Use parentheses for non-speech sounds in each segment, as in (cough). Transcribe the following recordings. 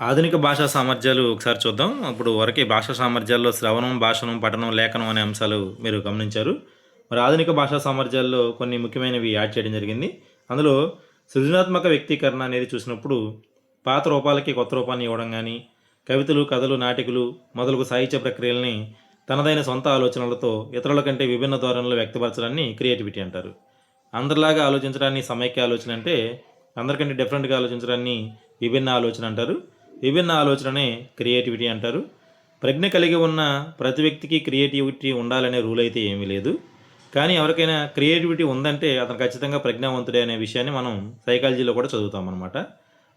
ఆధునిక భాషా సామర్థ్యాలు ఒకసారి చూద్దాం. అప్పుడు వరకే భాషా సామర్థ్యాల్లో శ్రవణం భాషణం పఠనం లేఖనం అనే అంశాలు మీరు గమనించారు. మరి ఆధునిక భాషా సామర్థ్యాల్లో కొన్ని ముఖ్యమైనవి యాడ్ చేయడం జరిగింది. అందులో సృజనాత్మక వ్యక్తీకరణ అనేది చూసినప్పుడు పాత రూపాలకి కొత్త రూపాన్ని ఇవ్వడం కానీ కవితలు కథలు నాటికలు మొదలగు సాహిత్య ప్రక్రియల్ని తనదైన సొంత ఆలోచనలతో ఇతరుల కంటే విభిన్న ధోరణిలో వ్యక్తపరచడాన్ని క్రియేటివిటీ అంటారు. అందరిలాగా ఆలోచించడాన్ని సమైక్య ఆలోచన అంటే అందరికంటే డిఫరెంట్గా ఆలోచించడాన్ని విభిన్న ఆలోచన అంటారు. విభిన్న ఆలోచననే క్రియేటివిటీ అంటారు. ప్రజ్ఞ కలిగి ఉన్న ప్రతి వ్యక్తికి క్రియేటివిటీ ఉండాలనే రూల్ అయితే ఏమీ లేదు. కానీ ఎవరికైనా క్రియేటివిటీ ఉందంటే అతను ఖచ్చితంగా ప్రజ్ఞావంతుడే అనే విషయాన్ని మనం సైకాలజీలో కూడా చదువుతాం అనమాట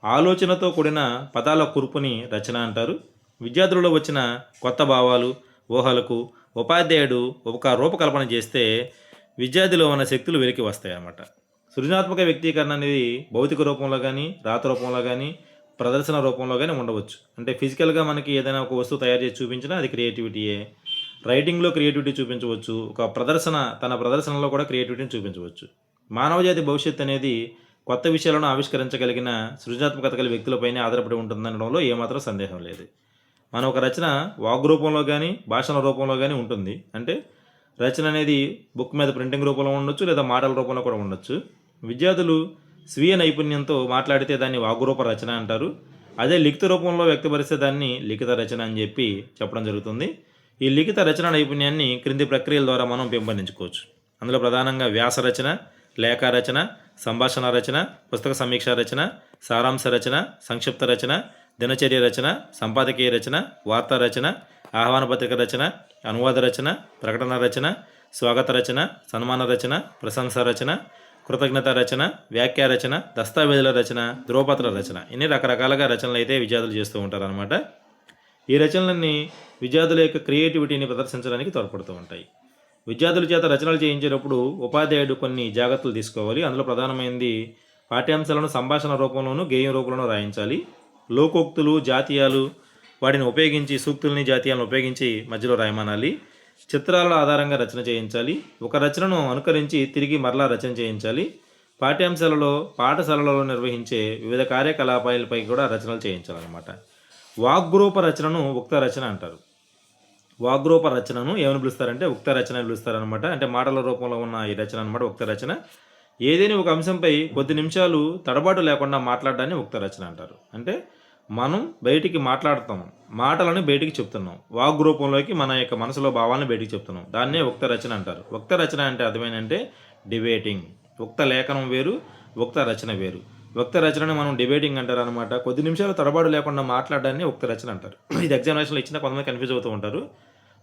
ఆలోచనతో కూడిన పదాల కూర్పుని రచన అంటారు. విద్యార్థులలో వచ్చిన కొత్త భావాలు ఊహలకు ఉపాధ్యాయుడు ఒక రూపకల్పన చేస్తే విద్యార్థిలో ఉన్న శక్తులు వెలికి వస్తాయి అన్నమాట సృజనాత్మక వ్యక్తీకరణ అనేది భౌతిక రూపంలో కానీ రాత రూపంలో కానీ ప్రదర్శన రూపంలో కానీ ఉండవచ్చు. అంటే ఫిజికల్గా మనకి ఏదైనా ఒక వస్తువు తయారు చేసి చూపించినా అది క్రియేటివిటీయే. రైటింగ్లో క్రియేటివిటీ చూపించవచ్చు. ఒక ప్రదర్శన తన ప్రదర్శనలో కూడా క్రియేటివిటీని చూపించవచ్చు. మానవజాతి భవిష్యత్ అనేది కొత్త విషయాలను ఆవిష్కరించగలిగిన సృజనాత్మకత కలిగిన వ్యక్తులపైనే ఆధారపడి ఉంటుందనడంలో ఏమాత్రం సందేహం లేదు. మన ఒక రచన వాగ్ రూపంలో కానీ భాషణ రూపంలో కానీ ఉంటుంది. అంటే రచన అనేది బుక్ మీద ప్రింటింగ్ రూపంలో ఉండొచ్చు లేదా మాటల రూపంలో కూడా ఉండొచ్చు. విద్యార్థులు స్వీయ నైపుణ్యంతో మాట్లాడితే దాన్ని వాగ్రూప రచన అంటారు. అదే లిఖిత రూపంలో వ్యక్తపరిస్తే దాన్ని లిఖిత రచన అని చెప్పి చెప్పడం జరుగుతుంది. ఈ లిఖిత రచన నైపుణ్యాన్ని క్రింది ప్రక్రియల ద్వారా మనం పెంపొందించుకోవచ్చు. అందులో ప్రధానంగా వ్యాస రచన లేఖ రచన సంభాషణ రచన పుస్తక సమీక్ష రచన సారాంశ రచన సంక్షిప్త రచన దినచర్య రచన సంపాదకీయ రచన వార్తా రచన ఆహ్వాన పత్రిక రచన అనువాద రచన ప్రకటన రచన స్వాగత రచన సన్మాన రచన ప్రశంస రచన కృతజ్ఞత రచన వ్యాఖ్య రచన దస్తావేజుల రచన ధ్రువపత్ర రచన. ఇన్ని రకరకాలుగా రచనలు అయితే విద్యార్థులు చేస్తూ ఉంటారనమాట ఈ రచనలన్నీ విద్యార్థుల యొక్క క్రియేటివిటీని ప్రదర్శించడానికి తోడ్పడుతూ ఉంటాయి. విద్యార్థుల చేత రచనలు చేయించేటప్పుడు ఉపాధ్యాయుడు కొన్ని జాగ్రత్తలు తీసుకోవాలి. అందులో ప్రధానమైనది పాఠ్యాంశాలను సంభాషణ రూపంలోనూ గేయం రూపంలోనూ రాయించాలి. లోకోక్తులు జాతీయాలు వాటిని ఉపయోగించి సూక్తుల్ని జాతీయాలను ఉపయోగించి మధ్యలో రాయమనాలి. చిత్రాల ఆధారంగా రచన చేయించాలి. ఒక రచనను అనుకరించి తిరిగి మరలా రచన చేయించాలి. పాఠ్యాంశాలలో పాఠశాలలో నిర్వహించే వివిధ కార్యకలాపాలపై కూడా రచనలు చేయించాలన్నమాట. వాగ్రూప రచనను ఉక్త రచన అంటారు. వాగ్రూప రచనను ఏమని పిలుస్తారంటే ఉక్త రచన పిలుస్తారనమాట అంటే మాటల రూపంలో ఉన్న ఈ రచన అనమాట ఉక్త రచన. ఏదైనా ఒక అంశంపై కొద్ది నిమిషాలు తడబాటు లేకుండా మాట్లాడడాన్ని ఉక్త రచన అంటారు. అంటే మనం బయటికి మాట్లాడుతాం. మాటలను బయటికి చెప్తున్నాం. వాగ్ రూపంలోకి మన యొక్క మనసులో భావాలను బయటికి చెప్తున్నాం. దాన్నే ఉక్త రచన అంటారు. ఉక్త రచన అంటే అర్థమేంటంటే డిబేటింగ్. ఉక్త లేఖనం వేరు ఉక్త రచన వేరు. ఉక్త రచనని మనం డిబేటింగ్ అంటారు అనమాట కొద్ది నిమిషాలు తడబాటు లేకుండా మాట్లాడడాన్ని ఉక్త రచన అంటారు. (clears throat) ఇది ఎగ్జామినేషన్లో ఇచ్చిన కొంతమంది కన్ఫ్యూజ్ అవుతూ ఉంటారు.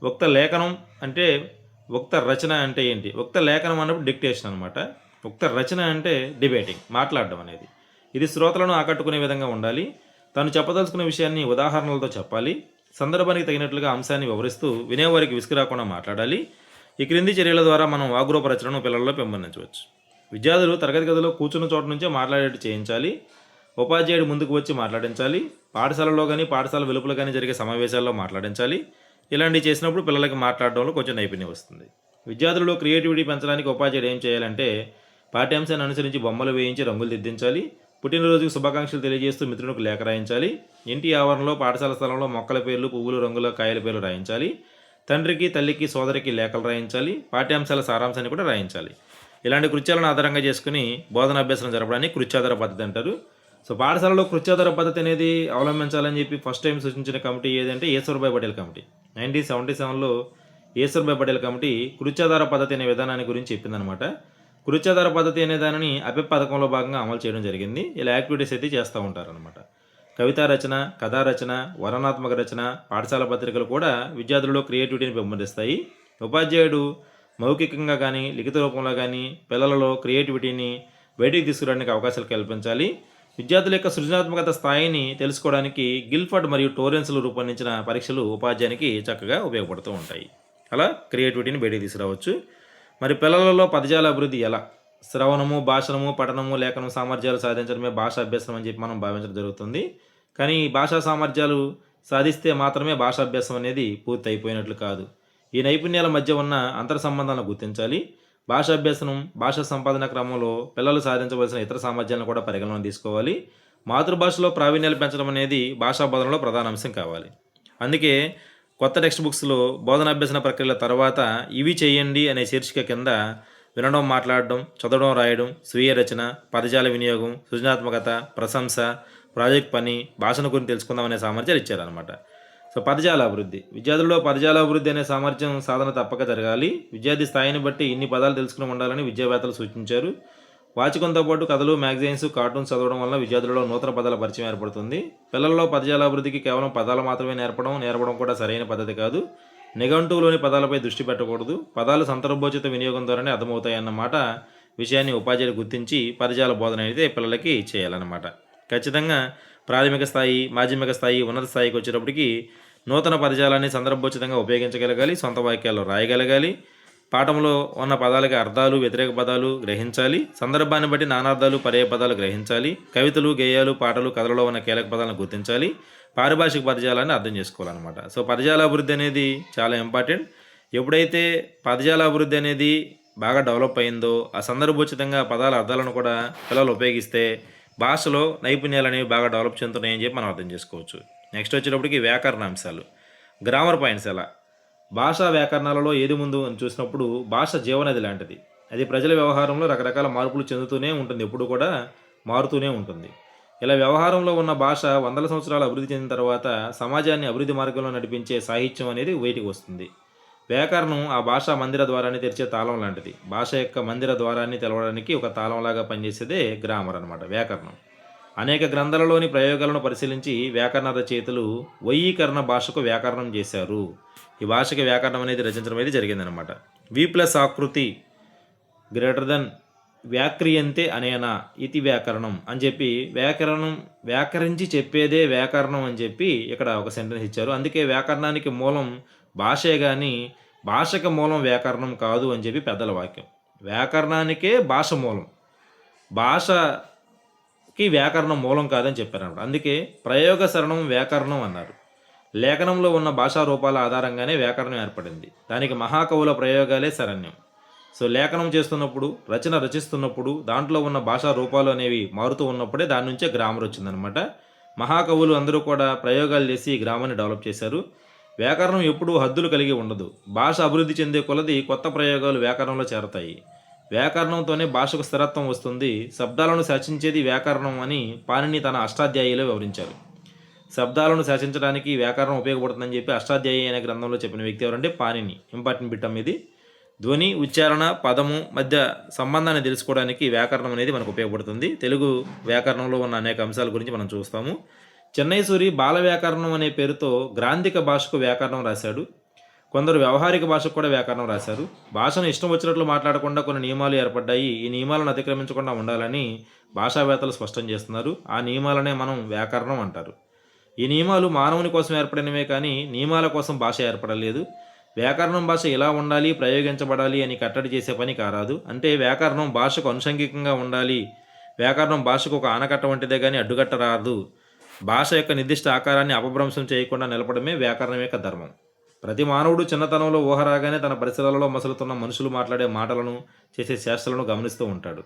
ఉక్త లేఖనం అంటే ఉక్త రచన అంటే ఏంటి? ఉక్త లేఖనం అన్నప్పుడు డిక్టేషన్ అనమాట ఉక్త రచన అంటే డిబేటింగ్ మాట్లాడడం అనేది. ఇది శ్రోతలను ఆకట్టుకునే విధంగా ఉండాలి. తాను చెప్పదలుచుకున్న విషయాన్ని ఉదాహరణలతో చెప్పాలి. సందర్భానికి తగినట్లుగా అంశాన్ని వివరిస్తూ వినేవారికి విసుగురాకుండా మాట్లాడాలి. ఈ క్రింది చర్యల ద్వారా మనం వాగ్రూప రచనను పిల్లల్లో పెంపొందించవచ్చు. విద్యార్థులు తరగతి గదిలో కూర్చున్న చోట నుంచే మాట్లాడేట్టు చేయించాలి. ఉపాధ్యాయుడు ముందుకు వచ్చి మాట్లాడించాలి. పాఠశాలలో కానీ పాఠశాల వెలుపల కానీ జరిగే సమావేశాల్లో మాట్లాడించాలి. ఇలాంటివి చేసినప్పుడు పిల్లలకి మాట్లాడడంలో కొంచెం నైపుణ్యం వస్తుంది. విద్యార్థులలో క్రియేటివిటీ పెంచడానికి ఉపాధ్యాయుడు ఏం చేయాలంటే పాఠ్యాంశాన్ని అనుసరించి బొమ్మలు వేయించి రంగులు దిద్దించాలి. పుట్టినరోజుకు శుభాకాంక్షలు తెలియజేస్తూ మిత్రునికి లేఖ రాయించాలి. ఇంటి ఆవరణలో పాఠశాల స్థలంలో మొక్కల పేర్లు పువ్వులు రంగుల కాయల పేర్లు రాయించాలి. తండ్రికి తల్లికి సోదరికి లేఖలు రాయించాలి. పాఠ్యాంశాల సారాంశాన్ని కూడా రాయించాలి. ఇలాంటి కృత్యాలను ఆధారంగా చేసుకుని బోధనాభ్యాసం జరపడాన్ని కృత్యాధార పద్ధతి అంటారు. సో పాఠశాలలో కృత్యాధార పద్ధతి అనేది అవలంబించాలని చెప్పి ఫస్ట్ టైం సూచించిన కమిటీ ఏదంటే Ishwarbhai Patel committee. Nineteen seventy సెవెన్లో ఈశ్వర్భాయ్ పటేల్ కమిటీ కృత్యాధార పద్ధతి అనే విధానాన్ని గురించి చెప్పిందనమాట. కృత్యాధార పద్ధతి అనే దానిని అభి పథకంలో భాగంగా అమలు చేయడం జరిగింది. ఇలా యాక్టివిటీస్ అయితే చేస్తూ ఉంటారనమాట కవితా రచన కథా రచన వర్ణనాత్మక రచన పాఠశాల పత్రికలు కూడా విద్యార్థులలో క్రియేటివిటీని పెంపొందిస్తాయి. ఉపాధ్యాయుడు మౌఖికంగా కానీ లిఖిత రూపంలో కానీ పిల్లలలో క్రియేటివిటీని బయటికి తీసుకురావడానికి అవకాశాలు కల్పించాలి. విద్యార్థుల యొక్క సృజనాత్మకత స్థాయిని తెలుసుకోవడానికి గిల్ఫర్డ్ మరియు టోరెన్స్లు రూపొందించిన పరీక్షలు ఉపాధ్యాయునికి చక్కగా ఉపయోగపడుతూ ఉంటాయి. అలా క్రియేటివిటీని బయటికి తీసుకురావచ్చు. మరి పిల్లలలో పదజాల అభివృద్ధి ఎలా? శ్రవణము భాషణము పఠనము లేఖనం సామర్థ్యాలు సాధించడమే భాష అభ్యాసం అని చెప్పి మనం భావించడం జరుగుతుంది. కానీ భాషా సామర్థ్యాలు సాధిస్తే మాత్రమే భాషాభ్యాసం అనేది పూర్తి అయిపోయినట్లు కాదు. ఈ నైపుణ్యాల మధ్య ఉన్న అంతర సంబంధాలను గుర్తించాలి. భాషాభ్యాసనం భాషా సంపాదన క్రమంలో పిల్లలు సాధించవలసిన ఇతర సామర్థ్యాలను కూడా పరిగణన తీసుకోవాలి. మాతృభాషలో ప్రావీణ్యాలు పెంచడం అనేది భాషా బోధనలో ప్రధాన అంశం కావాలి. అందుకే కొత్త టెక్స్ట్ బుక్స్లో బోధనాభ్యసన ప్రక్రియల తర్వాత ఇవి చేయండి అనే శీర్షిక కింద వినడం మాట్లాడడం చదవడం రాయడం స్వీయ రచన పదజాల వినియోగం సృజనాత్మకత ప్రశంస ప్రాజెక్ట్ పని భాషను గురించి తెలుసుకుందామనే సామర్థ్యాలు ఇచ్చారనమాట సో పదజాల అభివృద్ధి. విద్యార్థుల్లో పదజాల అభివృద్ధి అనే సామర్థ్యం సాధన తప్పక జరగాలి. విద్యార్థి స్థాయిని బట్టి ఇన్ని పదాలు తెలుసుకుని ఉండాలని విద్యావేత్తలు సూచించారు. వాచకంతో పాటు కథలు మ్యాగజైన్స్ కార్టూన్స్ చదవడం వల్ల విద్యార్థులలో నూతన పదాల పరిచయం ఏర్పడుతుంది. పిల్లల్లో పదజాల అభివృద్ధికి కేవలం పదాలు మాత్రమే నేర్పడం నేర్పడం కూడా సరైన పద్ధతి కాదు. నిఘంటువులోని పదాలపై దృష్టి పెట్టకూడదు. పదాలు సందర్భోచిత వినియోగం ద్వారానే అర్థమవుతాయన్నమాట. విషయాన్ని ఉపాధ్యాయులు గుర్తించి పదజాల బోధన అయితే పిల్లలకి చేయాలన్నమాట. ఖచ్చితంగా ప్రాథమిక స్థాయి మాధ్యమిక స్థాయి ఉన్నత స్థాయికి వచ్చేటప్పటికి నూతన పదజాలాన్ని సందర్భోచితంగా ఉపయోగించగలగాలి సొంత వాక్యాల్లో రాయగలగాలి. పాఠంలో ఉన్న పదాలకి అర్థాలు వ్యతిరేక పదాలు గ్రహించాలి. సందర్భాన్ని బట్టి నానార్థాలు పర్యాయ పదాలు గ్రహించాలి. కవితలు గేయాలు పాటలు కథలలో ఉన్న కీలక పదాలను గుర్తించాలి. పారిభాషిక పదజాలాన్ని అర్థం చేసుకోవాలన్నమాట. సో పదజాల అభివృద్ధి అనేది చాలా ఇంపార్టెంట్. ఎప్పుడైతే పదజాల అభివృద్ధి అనేది బాగా డెవలప్ అయిందో ఆ సందర్భోచితంగా పదాల అర్థాలను కూడా పిల్లలు ఉపయోగిస్తే భాషలో నైపుణ్యాలు అనేవి బాగా డెవలప్ చెందుతున్నాయని చెప్పి మనం అర్థం చేసుకోవచ్చు. నెక్స్ట్ వచ్చేటప్పటికి వ్యాకరణ అంశాలు. గ్రామర్ పాయింట్స్ ఎలా? భాషా వ్యాకరణాలలో ఏది ముందు అని చూసినప్పుడు భాష జీవనది లాంటిది. అది ప్రజల వ్యవహారంలో రకరకాల మార్పులు చెందుతూనే ఉంటుంది. ఎప్పుడు కూడా మారుతూనే ఉంటుంది. ఇలా వ్యవహారంలో ఉన్న భాష వందల సంవత్సరాలు అభివృద్ధి చెందిన తర్వాత సమాజాన్ని అభివృద్ధి మార్గంలో నడిపించే సాహిత్యం అనేది బయటికి వస్తుంది. వ్యాకరణం ఆ భాషా మందిర ద్వారాన్ని తెరిచే తాళం లాంటిది. భాష యొక్క మందిర ద్వారాన్ని తెలవడానికి ఒక తాళంలాగా పనిచేసేదే గ్రామర్ అనమాట వ్యాకరణం. అనేక గ్రంథాలలోని ప్రయోగాలను పరిశీలించి వ్యాకరణ రచయితలు వైయీకరణ భాషకు వ్యాకరణం చేశారు. ఈ భాషకి వ్యాకరణం అనేది రచించడం అనేది జరిగిందనమాట వి ప్లస్ ఆకృతి గ్రేటర్ దెన్ వ్యాక్రియంతే అనేనా ఇతి వ్యాకరణం అని చెప్పి వ్యాకరణం వ్యాకరించి చెప్పేదే వ్యాకరణం అని చెప్పి ఇక్కడ ఒక సెంటెన్స్ ఇచ్చారు. అందుకే వ్యాకరణానికి మూలం భాషే కానీ భాషకి మూలం వ్యాకరణం కాదు అని చెప్పి పెద్దల వాక్యం. వ్యాకరణానికే భాష మూలం. భాషకి వ్యాకరణం మూలం కాదని చెప్పారన్నమాట. అందుకే ప్రయోగ శరణం వ్యాకరణం అన్నారు. లేఖనంలో ఉన్న భాషా రూపాల ఆధారంగానే వ్యాకరణం ఏర్పడింది. దానికి మహాకవుల ప్రయోగాలే శరణ్యం. సో లేఖనం చేస్తున్నప్పుడు రచన రచిస్తున్నప్పుడు దాంట్లో ఉన్న భాషా రూపాలు అనేవి మారుతూ ఉన్నప్పుడే దాని నుంచే గ్రామర్ వచ్చిందనమాట మహాకవులు అందరూ కూడా ప్రయోగాలు చేసి ఈ గ్రామాన్ని డెవలప్ చేశారు. వ్యాకరణం ఎప్పుడూ హద్దులు కలిగి ఉండదు. భాష అభివృద్ధి చెందే కొలది కొత్త ప్రయోగాలు వ్యాకరణంలో చేరతాయి. వ్యాకరణంతోనే భాషకు స్థిరత్వం వస్తుంది. శబ్దాలను శాసించేది వ్యాకరణం అని పాణిని తన అష్టాధ్యాయిలో వివరించారు. శబ్దాలను శాసించడానికి వ్యాకరణం ఉపయోగపడుతుందని చెప్పి అష్టాధ్యాయ అనే గ్రంథంలో చెప్పిన వ్యక్తి ఎవరంటే పాణిని ఇంపార్టెంట్ బిట్టం ఇది. ధ్వని ఉచ్చారణ పదము మధ్య సంబంధాన్ని తెలుసుకోవడానికి వ్యాకరణం అనేది మనకు ఉపయోగపడుతుంది. తెలుగు వ్యాకరణంలో ఉన్న అనేక అంశాల గురించి మనం చూస్తాము. చెన్నై సూరి బాల వ్యాకరణం అనే పేరుతో గ్రాంధిక భాషకు వ్యాకరణం రాశాడు. కొందరు వ్యవహారిక భాషకు కూడా వ్యాకరణం రాశారు. భాషను ఇష్టం వచ్చినట్లు మాట్లాడకుండా కొన్ని నియమాలు ఏర్పడ్డాయి. ఈ నియమాలను అతిక్రమించకుండా ఉండాలని భాషావేత్తలు స్పష్టం చేస్తున్నారు. ఆ నియమాలనే మనం వ్యాకరణం అంటారు. ఈ నియమాలు మానవుని కోసం ఏర్పడినవే కానీ నియమాల కోసం భాష ఏర్పడలేదు. వ్యాకరణం భాష ఇలా ఉండాలి ప్రయోగించబడాలి అని కట్టడి చేసే పని కారాదు. అంటే వ్యాకరణం భాషకు అనుషంగికంగా ఉండాలి. వ్యాకరణం భాషకు ఒక ఆనకట్ట వంటిదే కానీ అడ్డుకట్ట రాదు భాష యొక్క నిర్దిష్ట ఆకారాన్ని అపభ్రంశం చేయకుండా నిలపడమే వ్యాకరణం యొక్క ధర్మం. ప్రతి మానవుడు చిన్నతనంలో ఊహరాగానే తన పరిసరాలలో మసలుతున్న మనుషులు మాట్లాడే మాటలను చేసే చేష్టలను గమనిస్తూ ఉంటాడు.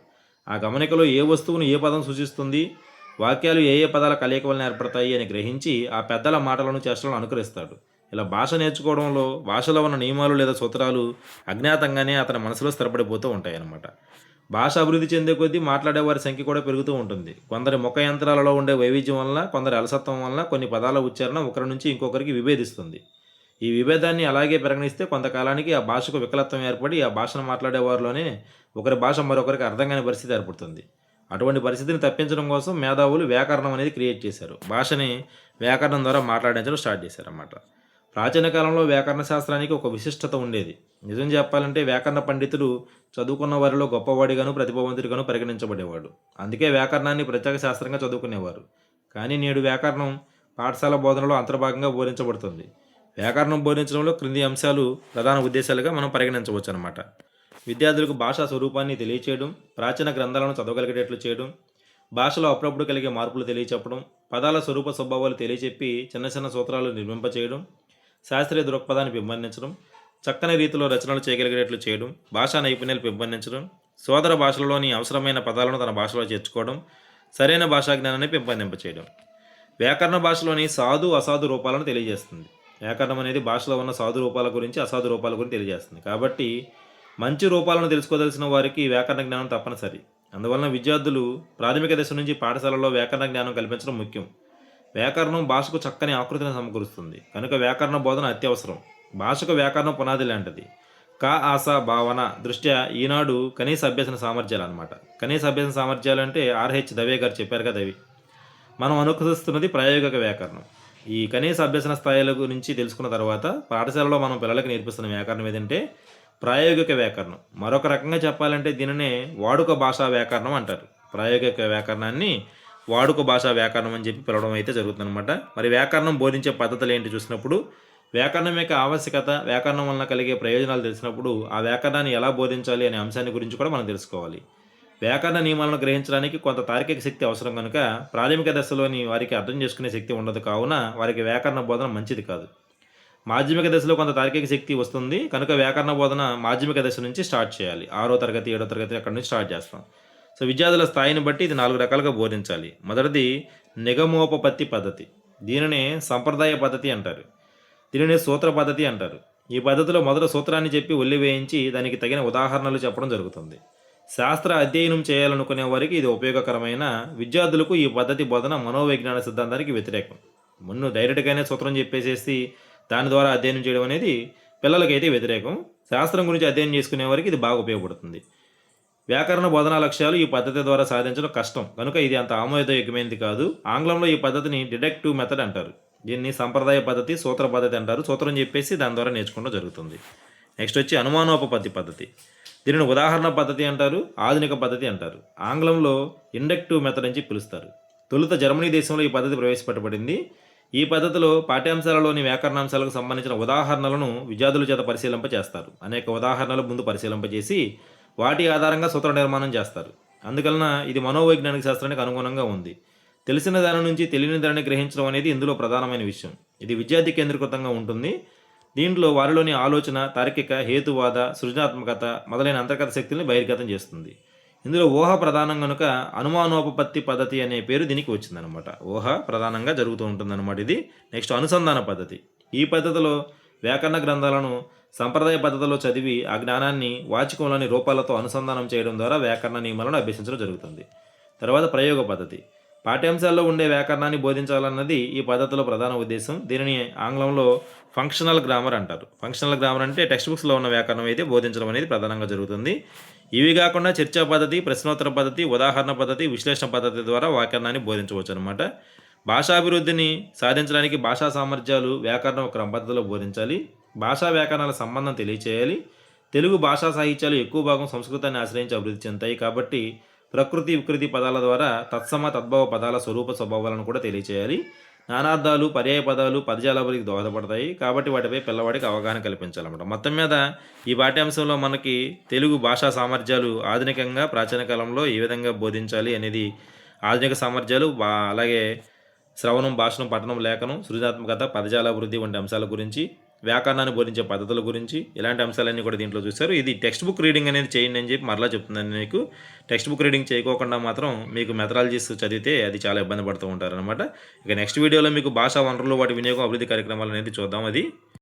ఆ గమనికలో ఏ వస్తువును ఏ పదం సూచిస్తుంది వాక్యాలు ఏ ఏ పదాల కలయిక వలన ఏర్పడతాయి అని గ్రహించి ఆ పెద్దల మాటలను చేష్టలను అనుకరిస్తాడు. ఇలా భాష నేర్చుకోవడంలో భాషలో ఉన్న నియమాలు లేదా సూత్రాలు అజ్ఞాతంగానే అతని మనసులో స్థిరపడిపోతూ ఉంటాయి అన్నమాట భాష అభివృద్ధి చెందే కొద్దీ మాట్లాడేవారి సంఖ్య కూడా పెరుగుతూ ఉంటుంది. కొందరి ముఖ యంత్రాలలో ఉండే వైవిధ్యం వలన కొందరి అలసత్వం వలన కొన్ని పదాల ఉచ్చారణ ఒకరి నుంచి ఇంకొకరికి విభేదిస్తుంది. ఈ విభేదాన్ని అలాగే పరిగణిస్తే కొంతకాలానికి ఆ భాషకు వికలత్వం ఏర్పడి ఆ భాషను మాట్లాడే వారిలోనే ఒకరి భాష మరొకరికి అర్థం కాని పరిస్థితి ఏర్పడుతుంది. అటువంటి పరిస్థితిని తప్పించడం కోసం మేధావులు వ్యాకరణం అనేది క్రియేట్ చేశారు. భాషని వ్యాకరణం ద్వారా మాట్లాడించడం స్టార్ట్ చేశారన్నమాట. ప్రాచీన కాలంలో వ్యాకరణ శాస్త్రానికి ఒక విశిష్టత ఉండేది. నిజం చెప్పాలంటే వ్యాకరణ పండితులు చదువుకున్న వారిలో గొప్పవాడిగాను ప్రతిభావంతుడిగాను పరిగణించబడేవాడు. అందుకే వ్యాకరణాన్ని ప్రత్యేక శాస్త్రంగా చదువుకునేవారు. కానీ నేడు వ్యాకరణం పాఠశాల బోధనలో అంతర్భాగంగా బోధించబడుతుంది. వ్యాకరణం బోధించడంలో క్రింది అంశాలు ప్రధాన ఉద్దేశాలుగా మనం పరిగణించవచ్చు అనమాట విద్యార్థులకు భాషా స్వరూపాన్ని తెలియచేయడం ప్రాచీన గ్రంథాలను చదవగలిగేటట్లు చేయడం భాషలో అప్పుడప్పుడు కలిగే మార్పులు తెలియచెప్పడం పదాల స్వరూప స్వభావాలు తెలియచెప్పి చిన్న చిన్న సూత్రాలు నిర్మింపచేయడం శాస్త్రీయ దృక్పథాన్ని పెంపొందించడం చక్కని రీతిలో రచనలు చేయగలిగేటట్లు చేయడం భాషా నైపుణ్యాలు పెంపొందించడం సోదర భాషలలోని అవసరమైన పదాలను తన భాషలో చేర్చుకోవడం సరైన భాషా జ్ఞానాన్ని పెంపొందింపచేయడం వ్యాకరణ భాషలోని సాధు అసాధు రూపాలను తెలియజేస్తుంది. వ్యాకరణం అనేది భాషలో ఉన్న సాధు రూపాల గురించి అసాధు రూపాల గురించి తెలియజేస్తుంది. కాబట్టి మంచి రూపాలను తెలుసుకోదలసిన వారికి వ్యాకరణ జ్ఞానం తప్పనిసరి. అందువలన విద్యార్థులు ప్రాథమిక దశ నుంచి పాఠశాలలో వ్యాకరణ జ్ఞానం కల్పించడం ముఖ్యం. వ్యాకరణం భాషకు చక్కని ఆకృతిని సమకూరుస్తుంది. కనుక వ్యాకరణ బోధన అత్యవసరం. భాషకు వ్యాకరణం పునాది లాంటిది. కా ఆశ భావన దృష్ట్యా ఈనాడు కనీస అభ్యసన సామర్థ్యాలు అనమాట కనీస అభ్యసన సామర్థ్యాలు అంటే ఆర్హెచ్ దవే గారు చెప్పారు కదా అవి. మనం అనుకరిస్తున్నది ప్రాయోగిక వ్యాకరణం. ఈ కనీస అభ్యసన స్థాయిల గురించి తెలుసుకున్న తర్వాత పాఠశాలలో మనం పిల్లలకు నేర్పిస్తున్న వ్యాకరణం ఏదంటే ప్రాయోగిక వ్యాకరణం. మరొక రకంగా చెప్పాలంటే దీనినే వాడుక భాషా వ్యాకరణం అంటారు. ప్రాయోగిక వ్యాకరణాన్ని వాడుక భాషా వ్యాకరణం అని చెప్పి పిలవడం అయితే జరుగుతుందన్నమాట. మరి వ్యాకరణం బోధించే పద్ధతులు ఏంటి చూసినప్పుడు వ్యాకరణం యొక్క ఆవశ్యకత వ్యాకరణం వలన కలిగే ప్రయోజనాలు తెలిసినప్పుడు ఆ వ్యాకరణాన్ని ఎలా బోధించాలి అనే అంశాన్ని గురించి కూడా మనం తెలుసుకోవాలి. వ్యాకరణ నియమాలను గ్రహించడానికి కొంత తార్కిక శక్తి అవసరం కనుక ప్రాథమిక దశలోని వారికి అర్థం చేసుకునే శక్తి ఉండదు కావున వారికి వ్యాకరణ బోధన మంచిది కాదు. మాధ్యమిక దశలో కొంత తార్కిక శక్తి వస్తుంది. కనుక వ్యాకరణ బోధన మాధ్యమిక దశ నుంచి స్టార్ట్ చేయాలి. ఆరో తరగతి ఏడో తరగతి అక్కడ నుంచి స్టార్ట్ చేస్తాం. సో విద్యార్థుల స్థాయిని బట్టి ఇది నాలుగు రకాలుగా బోధించాలి. మొదటిది నిగమోపపత్తి పద్ధతి. దీనినే సంప్రదాయ పద్ధతి అంటారు. దీనిని సూత్ర పద్ధతి అంటారు. ఈ పద్ధతిలో మొదట సూత్రాన్ని చెప్పి ఒల్లి వేయించి దానికి తగిన ఉదాహరణలు చెప్పడం జరుగుతుంది. శాస్త్ర అధ్యయనం చేయాలనుకునే వారికి ఇది ఉపయోగకరమైన విద్యార్థులకు ఈ పద్ధతి బోధన మనోవిజ్ఞాన సిద్ధాంతానికి వ్యతిరేకం. ముందు డైరెక్ట్గానే సూత్రం చెప్పేసేసి దాని ద్వారా అధ్యయనం చేయడం అనేది పిల్లలకైతే వ్యతిరేకం. శాస్త్రం గురించి అధ్యయనం చేసుకునే వారికి ఇది బాగా ఉపయోగపడుతుంది. వ్యాకరణ బోధనా లక్ష్యాలు ఈ పద్ధతి ద్వారా సాధించడం కష్టం. కనుక ఇది అంత ఆమోదయోగ్యమైనది కాదు. ఆంగ్లంలో ఈ పద్ధతిని డిడక్టివ్ మెథడ్ అంటారు. దీన్ని సంప్రదాయ పద్ధతి సూత్ర పద్ధతి అంటారు. సూత్రం చెప్పేసి దాని ద్వారా నేర్చుకోవడం జరుగుతుంది. నెక్స్ట్ వచ్చి అనుమానోపపత్తి పద్ధతి. దీనిని ఉదాహరణ పద్ధతి అంటారు ఆధునిక పద్ధతి అంటారు. ఆంగ్లంలో ఇండక్టివ్ మెథడ్ అని చెప్పి పిలుస్తారు. తొలుత జర్మనీ దేశంలో ఈ పద్ధతి ప్రవేశపెట్టబడింది. ఈ పద్ధతిలో పాఠ్యాంశాలలోని వ్యాకరణాంశాలకు సంబంధించిన ఉదాహరణలను విద్యార్థుల చేత పరిశీలింప చేస్తారు అనేక ఉదాహరణలు ముందు పరిశీలింపజేసి వాటి ఆధారంగా సూత్ర నిర్మాణం చేస్తారు. అందువలన ఇది మనోవైజ్ఞానిక శాస్త్రానికి అనుగుణంగా ఉంది. తెలిసిన దాని నుంచి తెలియని దానిని గ్రహించడం అనేది ఇందులో ప్రధానమైన విషయం. ఇది విద్యార్థి కేంద్రీకృతంగా ఉంటుంది. దీంట్లో వారిలోని ఆలోచన తార్కిక హేతువాద సృజనాత్మకత మొదలైన అంతర్గత శక్తుల్ని బహిర్గతం చేస్తుంది. ఇందులో ఊహ ప్రధానం కనుక అనుమానోపపత్తి పద్ధతి అనే పేరు దీనికి వచ్చిందనమాట ఊహ ప్రధానంగా జరుగుతూ ఉంటుందన్నమాట ఇది. నెక్స్ట్ అనుసంధాన పద్ధతి. ఈ పద్ధతిలో వ్యాకరణ గ్రంథాలను సంప్రదాయ పద్ధతిలో చదివి ఆ జ్ఞానాన్ని వాచికంలోని రూపాలతో అనుసంధానం చేయడం ద్వారా వ్యాకరణ నియమాలను అభ్యసించడం జరుగుతుంది. తర్వాత ప్రయోగ పద్ధతి. పాఠ్యాంశాల్లో ఉండే వ్యాకరణాన్ని బోధించాలన్నది ఈ పద్ధతిలో ప్రధాన ఉద్దేశం. దీనిని ఆంగ్లంలో ఫంక్షనల్ గ్రామర్ అంటారు. ఫంక్షనల్ గ్రామర్ అంటే టెక్స్ట్ బుక్స్లో ఉన్న వ్యాకరణం అయితే బోధించడం అనేది ప్రధానంగా జరుగుతుంది. ఇవి కాకుండా చర్చా పద్ధతి ప్రశ్నోత్తర పద్ధతి ఉదాహరణ పద్ధతి విశ్లేషణ పద్ధతి ద్వారా వ్యాకరణాన్ని బోధించవచ్చు అనమాట భాషాభివృద్ధిని సాధించడానికి భాషా సామర్థ్యాలు వ్యాకరణం క్రమ పద్ధతిలో బోధించాలి. భాషా వ్యాకరణాల సంబంధం తెలియచేయాలి. తెలుగు భాషా సాహిత్యాలు ఎక్కువ భాగం సంస్కృతాన్ని ఆశ్రయించి అభివృద్ధి చెందుతాయి కాబట్టి ప్రకృతి వికృతి పదాల ద్వారా తత్సమ తద్భవ పదాల స్వరూప స్వభావాలను కూడా తెలియచేయాలి. నానార్థాలు పర్యాయ పదాలు పదజాలాభివృద్ధికి దోహదపడతాయి. కాబట్టి వాటిపై పిల్లవాడికి అవగాహన కల్పించాలన్నమాట. మొత్తం మీద ఈ పాఠ్యాంశంలో మనకి తెలుగు భాషా సామర్థ్యాలు ఆధునికంగా ప్రాచీన కాలంలో ఏ విధంగా బోధించాలి అనేది ఆధునిక సామర్థ్యాలు అలాగే శ్రవణం భాషణం పఠనం లేఖనం సృజనాత్మకత పదజాలాభివృద్ధి వంటి అంశాల గురించి వ్యాకరణాన్ని బోధించే పద్ధతుల గురించి ఇలాంటి అంశాలన్నీ కూడా దీంట్లో చూశారు. ఇది టెక్స్ట్ బుక్ రీడింగ్ అనేది చేయండి అని చెప్పి మరలా చెప్తున్నాను మీకు. టెక్స్ట్ బుక్ రీడింగ్ చేయకోకుండా మాత్రం మీకు మెథడాలజీస్ చదివితే అది చాలా ఇబ్బంది పడుతూ ఉంటారనమాట ఇక నెక్స్ట్ వీడియోలో మీకు భాషా వనరులు వాటి వినియోగం అభివృద్ధి కార్యక్రమాలు అనేది చూద్దాం అది.